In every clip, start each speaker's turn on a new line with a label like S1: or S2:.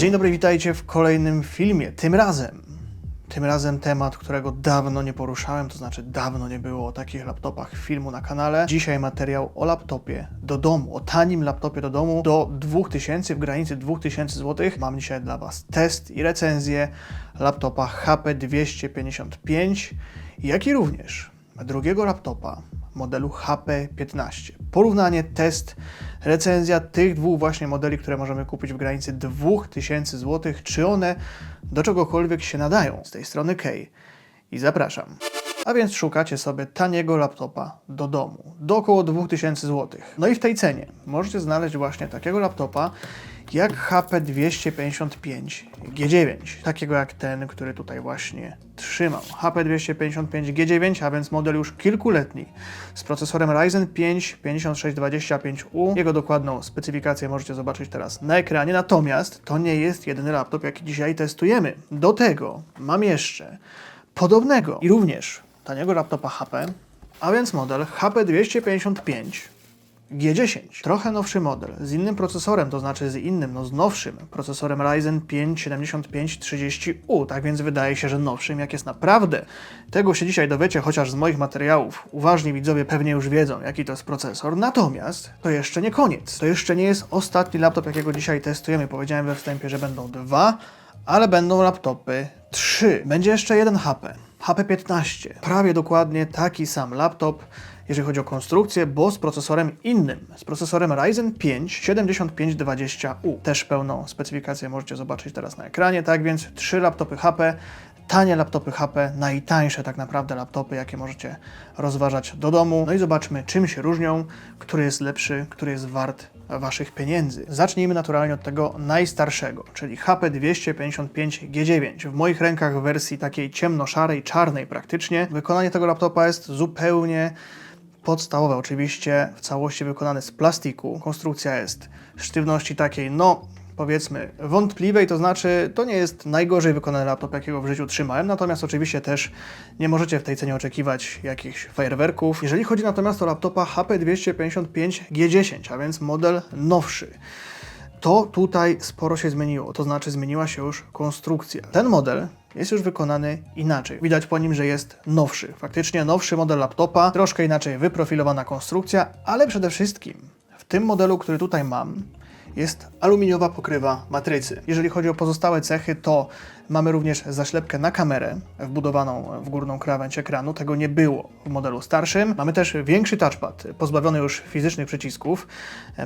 S1: Dzień dobry, witajcie w kolejnym filmie. Tym razem, tym razem temat, którego dawno nie poruszałem, to znaczy dawno nie było o takich laptopach filmu na kanale. Dzisiaj materiał o laptopie do domu, o tanim laptopie do domu do 2000 w granicy 2000 zł. Mam dzisiaj dla Was test i recenzję laptopa HP 255, jak i również drugiego laptopa modelu HP 15. Porównanie, test, recenzja tych dwóch właśnie modeli, które możemy kupić w granicy 2000 zł, czy one do czegokolwiek się nadają. Z tej strony Kej i zapraszam. A więc szukacie sobie taniego laptopa do domu, do około 2000 zł. No i w tej cenie możecie znaleźć właśnie takiego laptopa jak HP 255 G9, takiego jak ten, który tutaj właśnie trzymam. HP 255 G9, a więc model już kilkuletni, z procesorem Ryzen 5 5625U. Jego dokładną specyfikację możecie zobaczyć teraz na ekranie, natomiast to nie jest jedyny laptop, jaki dzisiaj testujemy. Do tego mam jeszcze podobnego i również taniego laptopa HP, a więc model HP 255 G10. Trochę nowszy model, z innym procesorem, to znaczy z innym, no z nowszym procesorem Ryzen 5 7530U, tak więc wydaje się, że nowszym, jak jest naprawdę. Tego się dzisiaj dowiecie, chociaż z moich materiałów. Uważni widzowie pewnie już wiedzą, jaki to jest procesor. Natomiast to jeszcze nie koniec. To jeszcze nie jest ostatni laptop, jakiego dzisiaj testujemy. Powiedziałem we wstępie, że będą dwa, ale będą laptopy trzy. Będzie jeszcze jeden HP. HP 15. Prawie dokładnie taki sam laptop, jeżeli chodzi o konstrukcję, bo z procesorem innym, z procesorem Ryzen 5 7520U. Też pełną specyfikację możecie zobaczyć teraz na ekranie, tak więc trzy laptopy HP, tanie laptopy HP, najtańsze tak naprawdę laptopy, jakie możecie rozważać do domu. No i zobaczmy, czym się różnią, który jest lepszy, który jest wart Waszych pieniędzy. Zacznijmy naturalnie od tego najstarszego, czyli HP 255 G9. W moich rękach w wersji takiej ciemno-szarej, czarnej praktycznie. Wykonanie tego laptopa jest zupełnie podstawowe, oczywiście w całości wykonane z plastiku. Konstrukcja jest sztywności takiej, no powiedzmy, wątpliwej, to znaczy to nie jest najgorzej wykonany laptop, jakiego w życiu trzymałem, natomiast oczywiście też nie możecie w tej cenie oczekiwać jakichś fajerwerków. Jeżeli chodzi natomiast o laptopa HP 255 G10, a więc model nowszy, to tutaj sporo się zmieniło, to znaczy zmieniła się już konstrukcja. Ten model jest już wykonany inaczej. Widać po nim, że jest nowszy. Faktycznie nowszy model laptopa, troszkę inaczej wyprofilowana konstrukcja, ale przede wszystkim w tym modelu, który tutaj mam, jest aluminiowa pokrywa matrycy. Jeżeli chodzi o pozostałe cechy, to mamy również zaślepkę na kamerę wbudowaną w górną krawędź ekranu. Tego nie było w modelu starszym. Mamy też większy touchpad, pozbawiony już fizycznych przycisków.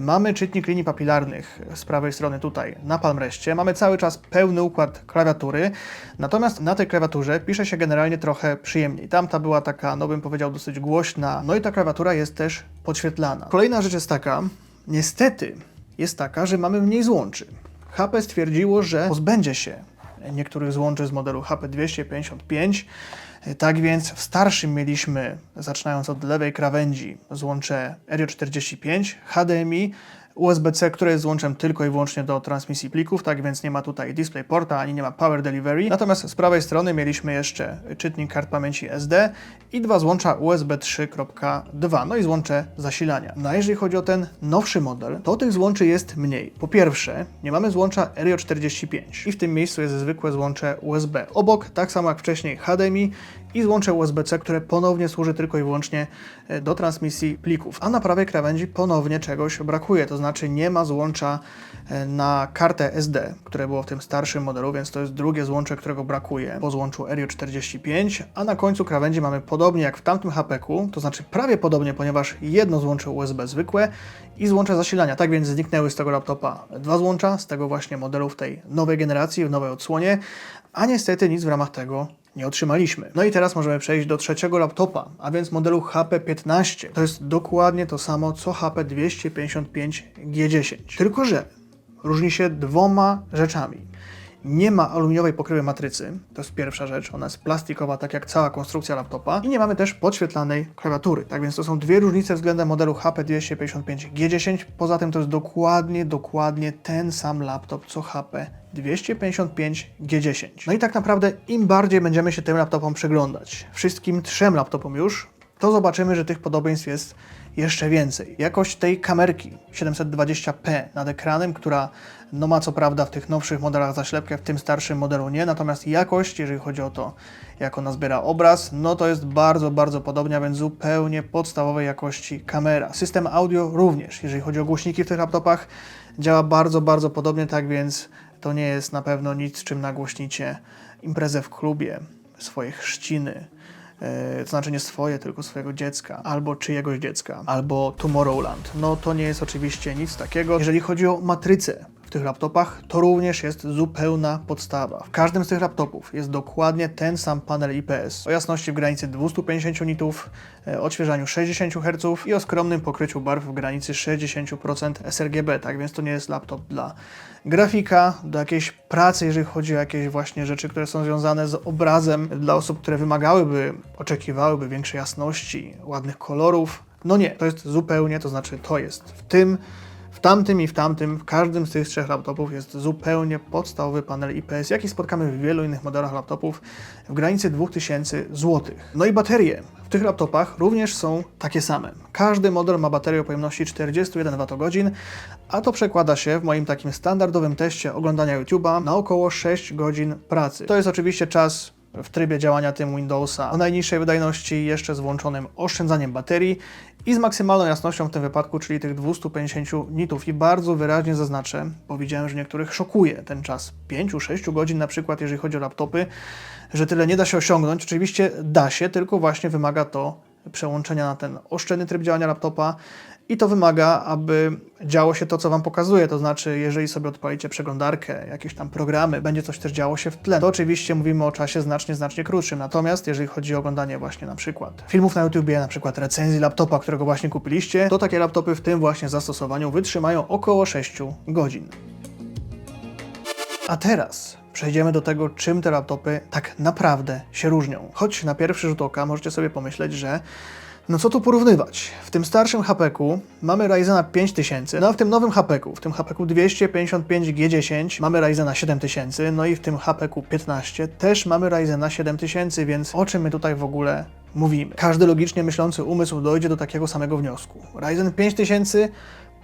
S1: Mamy czytnik linii papilarnych z prawej strony tutaj na palmreście. Mamy cały czas pełny układ klawiatury, natomiast na tej klawiaturze pisze się generalnie trochę przyjemniej. Tamta była taka, no bym powiedział, dosyć głośna, no i ta klawiatura jest też podświetlana. Kolejna rzecz jest taka, niestety jest taka, że mamy mniej złączy. HP stwierdziło, że pozbędzie się niektórych złączy z modelu HP 255. Tak więc w starszym mieliśmy, zaczynając od lewej krawędzi, złącze RJ 45, HDMI, USB-C, które jest złączem tylko i wyłącznie do transmisji plików, tak więc nie ma tutaj DisplayPorta ani nie ma Power Delivery. Natomiast z prawej strony mieliśmy jeszcze czytnik kart pamięci SD i dwa złącza USB 3.2, no i złącze zasilania. No a jeżeli chodzi o ten nowszy model, to tych złączy jest mniej. Po pierwsze, nie mamy złącza RJ45 i w tym miejscu jest zwykłe złącze USB. Obok, tak samo jak wcześniej, HDMI i złącze USB-C, które ponownie służy tylko i wyłącznie e, do transmisji plików. A na prawej krawędzi ponownie czegoś brakuje, to znaczy nie ma złącza e, na kartę SD, które było w tym starszym modelu, więc to jest drugie złącze, którego brakuje po złączu RU45, a na końcu krawędzi mamy podobnie jak w tamtym HP-ku, to znaczy prawie podobnie, ponieważ jedno złącze USB zwykłe i złącze zasilania. Tak więc zniknęły z tego laptopa dwa złącza, z tego właśnie modelu w tej nowej generacji, w nowej odsłonie, a niestety nic w ramach tego nie otrzymaliśmy. No i teraz możemy przejść do trzeciego laptopa, a więc modelu HP15. To jest dokładnie to samo co HP255G10. Tylko, że różni się dwoma rzeczami. Nie ma aluminiowej pokrywy matrycy, to jest pierwsza rzecz, ona jest plastikowa, tak jak cała konstrukcja laptopa. I nie mamy też podświetlanej klawiatury, tak więc to są dwie różnice względem modelu HP255G10. Poza tym to jest dokładnie, dokładnie ten sam laptop co HP 255G10. No i tak naprawdę im bardziej będziemy się tym laptopom przyglądać, wszystkim trzem laptopom już, to zobaczymy, że tych podobieństw jest jeszcze więcej. Jakość tej kamerki 720p nad ekranem, która no ma co prawda w tych nowszych modelach zaślepkę, w tym starszym modelu nie, natomiast jakość, jeżeli chodzi o to, jak ona zbiera obraz, no to jest bardzo, bardzo podobna, więc zupełnie podstawowej jakości kamera. System audio również, jeżeli chodzi o głośniki w tych laptopach, działa bardzo, bardzo podobnie, tak więc to nie jest na pewno nic, czym nagłośnicie imprezę w klubie, swoje chrzciny, to znaczy nie swoje, tylko swojego dziecka, albo czyjegoś dziecka, albo Tomorrowland. No to nie jest oczywiście nic takiego. Jeżeli chodzi o matrycę, tych laptopach, to również jest zupełna podstawa. W każdym z tych laptopów jest dokładnie ten sam panel IPS o jasności w granicy 250 nitów, e, odświeżaniu 60 Hz i o skromnym pokryciu barw w granicy 60% sRGB, tak więc to nie jest laptop dla grafika, do jakiejś pracy, jeżeli chodzi o jakieś właśnie rzeczy, które są związane z obrazem dla osób, które wymagałyby, oczekiwałyby większej jasności, ładnych kolorów. No nie, to jest zupełnie, to znaczy to jest w tym tamtym i w tamtym, w każdym z tych trzech laptopów jest zupełnie podstawowy panel IPS, jaki spotkamy w wielu innych modelach laptopów w granicy 2000 zł. No i baterie w tych laptopach również są takie same. Każdy model ma baterię o pojemności 41 Wh, a to przekłada się w moim takim standardowym teście oglądania YouTube'a na około 6 godzin pracy. To jest oczywiście czas w trybie działania tym Windowsa o najniższej wydajności, jeszcze z włączonym oszczędzaniem baterii i z maksymalną jasnością w tym wypadku, czyli tych 250 nitów. I bardzo wyraźnie zaznaczę, bo widziałem, że niektórych szokuje ten czas 5-6 godzin, na przykład jeżeli chodzi o laptopy, że tyle nie da się osiągnąć. Oczywiście da się, tylko właśnie wymaga to przełączenia na ten oszczędny tryb działania laptopa i to wymaga, aby działo się to, co Wam pokazuje. To znaczy, jeżeli sobie odpalicie przeglądarkę, jakieś tam programy, będzie coś też działo się w tle. To oczywiście mówimy o czasie znacznie, znacznie krótszym. Natomiast jeżeli chodzi o oglądanie właśnie na przykład filmów na YouTubie, na przykład recenzji laptopa, którego właśnie kupiliście, to takie laptopy w tym właśnie zastosowaniu wytrzymają około 6 godzin. A teraz przejdziemy do tego, czym te laptopy tak naprawdę się różnią. Choć na pierwszy rzut oka możecie sobie pomyśleć, że no co tu porównywać? W tym starszym HP-ku mamy Ryzena 5000, no a w tym nowym HP-ku, w tym HP-ku 255G10 mamy Ryzena 7000, no i w tym HP-ku 15 też mamy Ryzena 7000, więc o czym my tutaj w ogóle mówimy? Każdy logicznie myślący umysł dojdzie do takiego samego wniosku. Ryzen 5000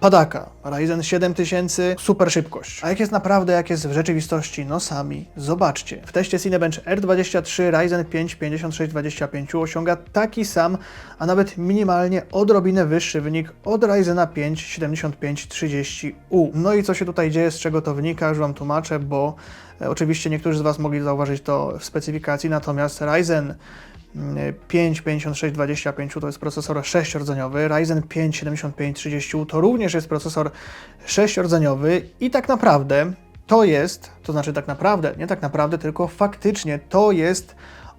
S1: padaka, Ryzen 7000, super szybkość. A jak jest naprawdę, jak jest w rzeczywistości, no sami zobaczcie. W teście Cinebench R23 Ryzen 5 5625 osiąga taki sam, a nawet minimalnie odrobinę wyższy wynik od Ryzena 5 7530U. No i co się tutaj dzieje, z czego to wynika, już Wam tłumaczę, bo e, oczywiście niektórzy z Was mogli zauważyć to w specyfikacji, natomiast Ryzen 5 5625 to jest procesor 6-rdzeniowy, Ryzen 5 7530 to również jest procesor 6-rdzeniowy i tak naprawdę to jest, to znaczy tak naprawdę, nie tak naprawdę, tylko faktycznie to jest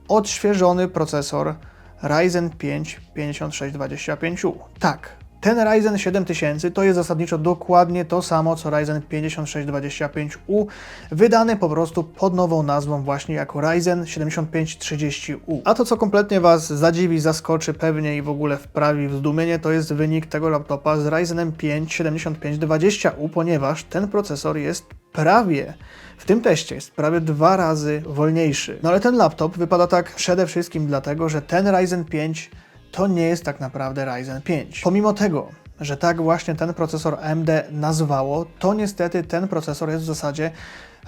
S1: odświeżony procesor Ryzen 5 5625U. Tak, ten Ryzen 7000 to jest zasadniczo dokładnie to samo co Ryzen 5625U, wydany po prostu pod nową nazwą właśnie jako Ryzen 7530U. A to co kompletnie Was zadziwi, zaskoczy pewnie i w ogóle wprawi w zdumienie, to jest wynik tego laptopa z Ryzenem 5 7520U, ponieważ ten procesor jest prawie w tym teście jest prawie dwa razy wolniejszy. No ale ten laptop wypada tak przede wszystkim dlatego, że ten Ryzen 5 to nie jest tak naprawdę Ryzen 5. Pomimo tego, że tak właśnie ten procesor AMD nazwało, to niestety ten procesor jest w zasadzie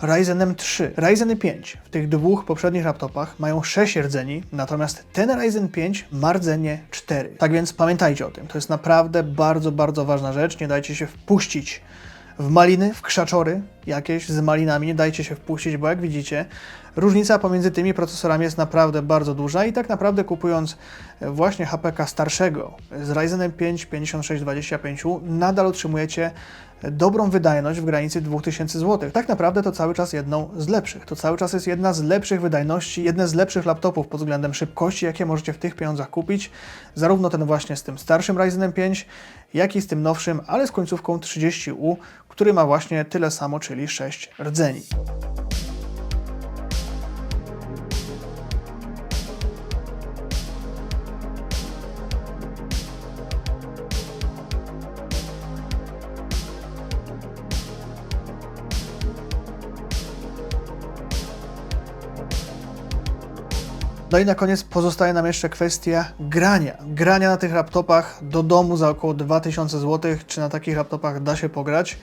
S1: Ryzenem 3. Ryzen 5 w tych dwóch poprzednich laptopach mają 6 rdzeni, natomiast ten Ryzen 5 ma rdzenie 4. Tak więc pamiętajcie o tym. To jest naprawdę bardzo, bardzo ważna rzecz. Nie dajcie się wpuścić w maliny, w krzaczory jakieś z malinami, nie dajcie się wpuścić, bo jak widzicie, różnica pomiędzy tymi procesorami jest naprawdę bardzo duża i tak naprawdę kupując właśnie HPK starszego z Ryzenem 5 5625 nadal otrzymujecie dobrą wydajność w granicy 2000 zł. Tak naprawdę to cały czas jedną z lepszych. To cały czas jest jedna z lepszych wydajności, jedne z lepszych laptopów pod względem szybkości, jakie możecie w tych pieniądzach kupić. Zarówno ten właśnie z tym starszym Ryzenem 5, jak i z tym nowszym, ale z końcówką 30U, który ma właśnie tyle samo, czyli 6 rdzeni. No i na koniec pozostaje nam jeszcze kwestia grania. Grania na tych laptopach do domu za około 2000 zł. Czy na takich laptopach da się pograć?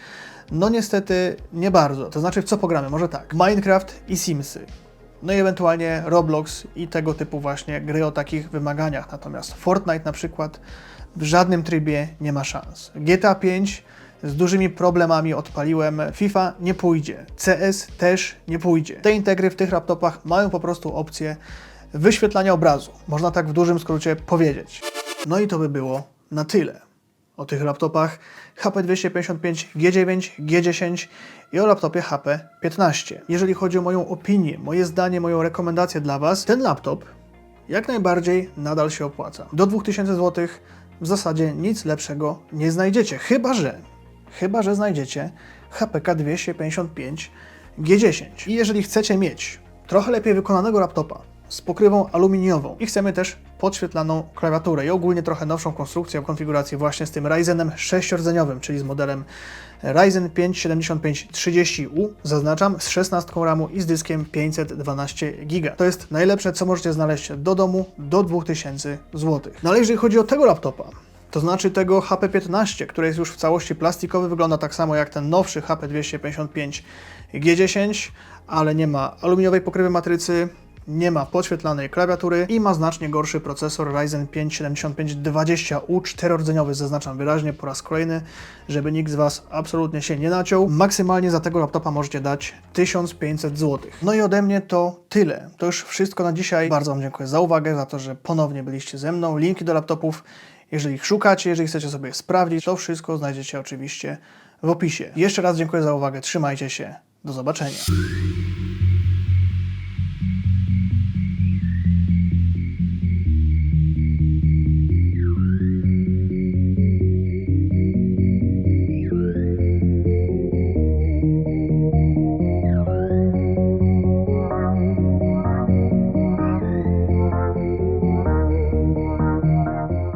S1: No niestety nie bardzo. To znaczy w co pogramy? Może tak. Minecraft i Simsy. No i ewentualnie Roblox i tego typu właśnie gry o takich wymaganiach. Natomiast Fortnite na przykład w żadnym trybie nie ma szans. GTA 5 z dużymi problemami odpaliłem. FIFA nie pójdzie. CS też nie pójdzie. Te integry w tych laptopach mają po prostu opcję wyświetlania obrazu. Można tak w dużym skrócie powiedzieć. No i to by było na tyle o tych laptopach HP 255, G9, G10 i o laptopie HP 15. Jeżeli chodzi o moją opinię, moje zdanie, moją rekomendację dla Was, ten laptop jak najbardziej nadal się opłaca. Do 2000 zł w zasadzie nic lepszego nie znajdziecie, chyba że, chyba że znajdziecie HPK 255 G10. I jeżeli chcecie mieć trochę lepiej wykonanego laptopa z pokrywą aluminiową i chcemy też podświetlaną klawiaturę i ogólnie trochę nowszą konstrukcję w konfiguracji właśnie z tym Ryzenem 6-rdzeniowym, czyli z modelem Ryzen 5 7530U, zaznaczam, z 16 RAMu i z dyskiem 512 GB. To jest najlepsze, co możecie znaleźć do domu do 2000 zł. No ale jeżeli chodzi o tego laptopa, to znaczy tego HP15, który jest już w całości plastikowy, wygląda tak samo jak ten nowszy HP255 G10, ale nie ma aluminiowej pokrywy matrycy, nie ma podświetlanej klawiatury i ma znacznie gorszy procesor Ryzen 5 7520U 4-rdzeniowy, zaznaczam wyraźnie po raz kolejny, żeby nikt z Was absolutnie się nie naciął. Maksymalnie za tego laptopa możecie dać 1500 zł. No i ode mnie to tyle. To już wszystko na dzisiaj. Bardzo Wam dziękuję za uwagę, za to, że ponownie byliście ze mną. Linki do laptopów, jeżeli ich szukacie, jeżeli chcecie sobie sprawdzić, to wszystko znajdziecie oczywiście w opisie. Jeszcze raz dziękuję za uwagę, trzymajcie się, do zobaczenia.